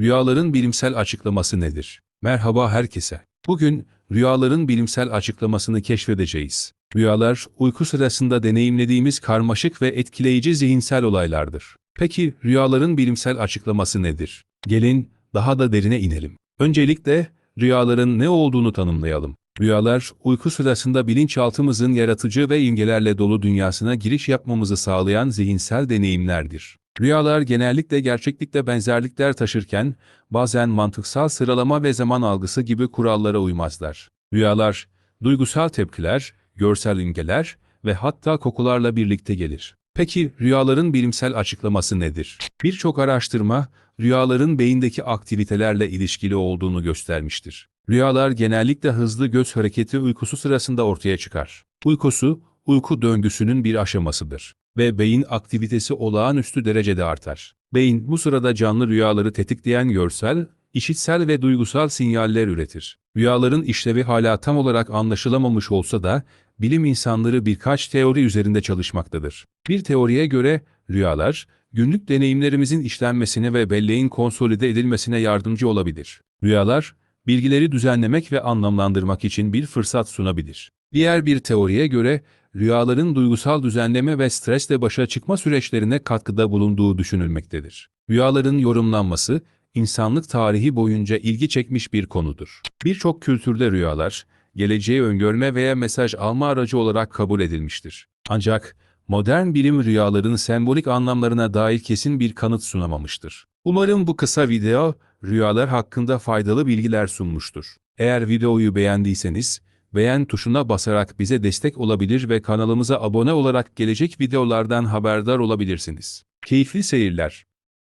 Rüyaların bilimsel açıklaması nedir? Merhaba herkese. Bugün rüyaların bilimsel açıklamasını keşfedeceğiz. Rüyalar, uyku sırasında deneyimlediğimiz karmaşık ve etkileyici zihinsel olaylardır. Peki rüyaların bilimsel açıklaması nedir? Gelin daha da derine inelim. Öncelikle rüyaların ne olduğunu tanımlayalım. Rüyalar, uyku sırasında bilinçaltımızın yaratıcı ve imgelerle dolu dünyasına giriş yapmamızı sağlayan zihinsel deneyimlerdir. Rüyalar genellikle gerçeklikle benzerlikler taşırken, bazen mantıksal sıralama ve zaman algısı gibi kurallara uymazlar. Rüyalar, duygusal tepkiler, görsel imgeler ve hatta kokularla birlikte gelir. Peki rüyaların bilimsel açıklaması nedir? Birçok araştırma, rüyaların beyindeki aktivitelerle ilişkili olduğunu göstermiştir. Rüyalar genellikle hızlı göz hareketi uykusu sırasında ortaya çıkar. Uykusu, uyku döngüsünün bir aşamasıdır ve beyin aktivitesi olağanüstü derecede artar. Beyin bu sırada canlı rüyaları tetikleyen görsel, işitsel ve duygusal sinyaller üretir. Rüyaların işlevi hala tam olarak anlaşılamamış olsa da bilim insanları birkaç teori üzerinde çalışmaktadır. Bir teoriye göre rüyalar, günlük deneyimlerimizin işlenmesine ve belleğin konsolide edilmesine yardımcı olabilir. Rüyalar, bilgileri düzenlemek ve anlamlandırmak için bir fırsat sunabilir. Diğer bir teoriye göre rüyaların duygusal düzenleme ve stresle başa çıkma süreçlerine katkıda bulunduğu düşünülmektedir. Rüyaların yorumlanması, insanlık tarihi boyunca ilgi çekmiş bir konudur. Birçok kültürde rüyalar, geleceği öngörme veya mesaj alma aracı olarak kabul edilmiştir. Ancak modern bilim rüyaların sembolik anlamlarına dair kesin bir kanıt sunamamıştır. Umarım bu kısa video, rüyalar hakkında faydalı bilgiler sunmuştur. Eğer videoyu beğendiyseniz, beğen tuşuna basarak bize destek olabilir ve kanalımıza abone olarak gelecek videolardan haberdar olabilirsiniz. Keyifli seyirler.